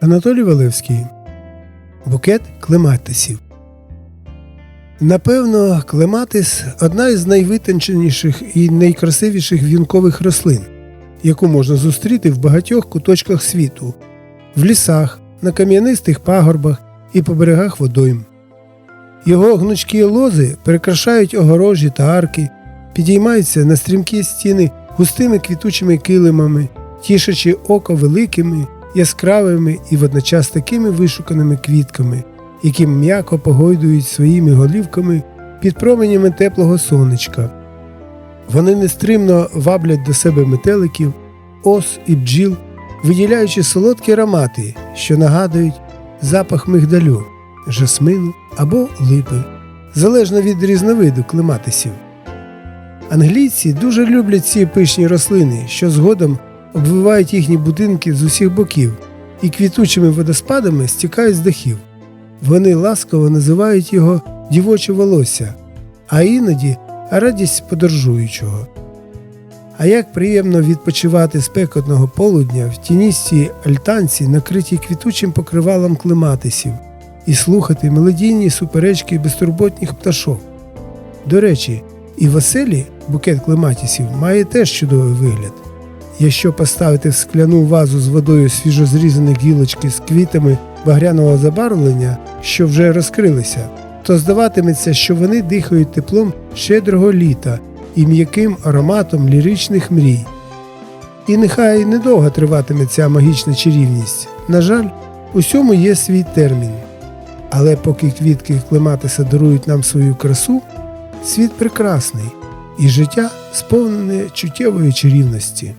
Анатолій Валевський. Букет клематисів. Напевно, клематис одна із найвитонченіших і найкрасивіших вінкових рослин, яку можна зустріти в багатьох куточках світу, в лісах, на кам'янистих пагорбах і по берегах водойм. Його гнучкі лози прикрашають огорожі та арки, підіймаються на стрімкі стіни густими квітучими килимами, тішачи око великими, яскравими і водночас такими вишуканими квітками, які м'яко погойдують своїми голівками під променями теплого сонечка. Вони нестримно ваблять до себе метеликів, ос і бджіл, виділяючи солодкі аромати, що нагадують запах мигдалю, жасмину або липи, залежно від різновиду клематисів. Англійці дуже люблять ці пишні рослини, що згодом обвивають їхні будинки з усіх боків і квітучими водоспадами стікають з дахів. Вони ласково називають його дівоче волосся, а іноді радість подорожуючого. А як приємно відпочивати спекотного полудня в тіністій альтанці, накритій квітучим покривалом клематисів, і слухати мелодійні суперечки безтурботних пташок. До речі, і в оселі букет клематісів має теж чудовий вигляд. Якщо поставити в скляну вазу з водою свіжозрізані гілочки з квітами багряного забарвлення, що вже розкрилися, то здаватиметься, що вони дихають теплом щедрого літа і м'яким ароматом ліричних мрій. І нехай недовго триватиме ця магічна чарівність. На жаль, усьому є свій термін. Але поки квітки клематиса дарують нам свою красу, світ прекрасний, і життя сповнене чуттєвої чарівності.